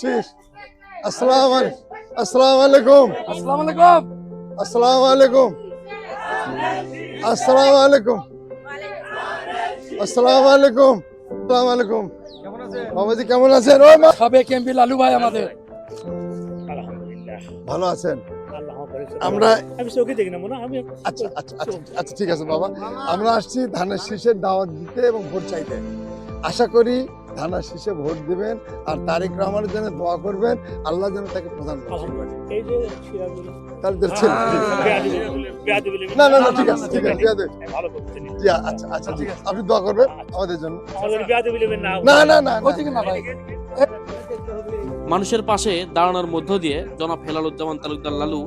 শেষ আসসালাম আসসালামু আলাইকুম। আসসালামু আলাইকুম। আসসালামু আলাইকুম। আসসালামু আলাইকুম। আসসালামু আলাইকুম। আসসালামু আলাইকুম। বাবাজি কেমন আছেন? সাবেক এমপি লালু ভাই আমাদের। ভালো আছেন? আমরা আমি চোখে দেখি না মনে আমি আচ্ছা আচ্ছা আচ্ছা আচ্ছা ঠিক আছে বাবা। আমরা আসছি ধানের শীষের দাওয়াত দিতে এবং ভোট চাইতে। আশা করি ধানের শীষে ভোট দিবেন আর তারেক রহমানের জন্য দোয়া করবেন আল্লাহ যেন তাকে প্রদান করেন আলহামদুলিল্লাহ। এই যে সিরাজুল তাহলে তো ছিল। বেয়াদবি বলে- বেয়াদবি বলে- না না না ঠিক আছে ঠিক আছে ঠিক আছে ভালো করছেন। জি, আচ্ছা আচ্ছা ঠিক আছে। আপনি দোয়া করবেন আমাদের জন্য। নেবেন না না না না ওই দিকে না ভাই মানুষের পাশে দাঁড়ানোর মধ্য দিয়ে জনাব হেলালুজ্জামান তালুকদার লালু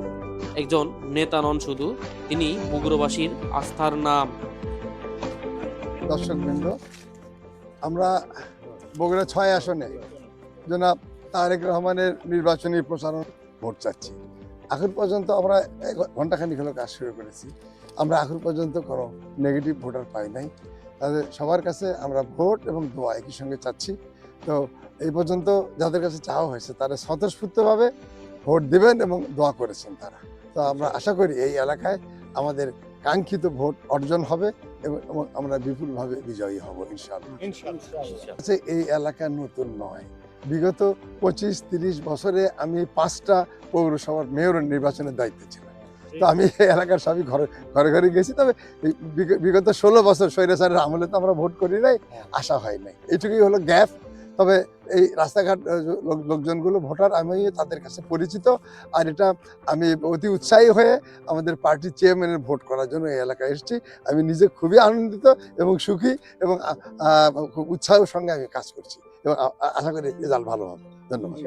একজন নেতা নন শুধু তিনি বগুড়াবাসীর আস্থার নাম। দর্শক বৃন্দ আমরা বগুড়া ছয় আসনে জনাব তারেক রহমানের নির্বাচনী প্রচারণ ভোট চাচ্ছি। এখন পর্যন্ত আমরা এক ঘন্টাখানিক হলো কাজ শুরু করেছি। আমরা এখন পর্যন্ত কোনো নেগেটিভ ভোটার পাই নাই। তাদের সবার কাছে আমরা ভোট এবং দোয়া একই সঙ্গে চাচ্ছি। তো এই পর্যন্ত যাদের কাছে চাওয়া হয়েছে তারা স্বতঃস্ফূর্তভাবে ভোট দেবেন এবং দোয়া করেছেন তারা। তো আমরা আশা করি এই এলাকায় আমাদের কাঙ্ক্ষিত ভোট অর্জন হবে এবং আমরা বিপুলভাবে বিজয়ী হব ইনশাআল্লাহ। আছে এই এলাকা নতুন নয়। বিগত পঁচিশ তিরিশ বছরে আমি পাঁচটা পৌরসভার মেয়র নির্বাচনের দায়িত্বে ছিলাম। তো আমি এই এলাকার সবই ঘরে ঘরে ঘরে গেছি। তবে বিগত ষোলো বছর স্বৈরাচারের আমলে তো আমরা ভোট করি নাই আশা হয় নাই। এইটুকুই হলো গ্যাপ। তবে এই রাস্তাঘাট লোকজনগুলো ভোটার, আমি তাদের কাছে পরিচিত। আর এটা আমি অতি উৎসাহী হয়ে আমাদের পার্টি চেয়ারম্যানের ভোট করার জন্য এই এলাকায় এসেছি। আমি নিজে খুবই আনন্দিত এবং সুখী এবং খুব উৎসাহের সঙ্গে আমি কাজ করছি এবং আশা করি রেজাল্ট ভালো হবে। ধন্যবাদ।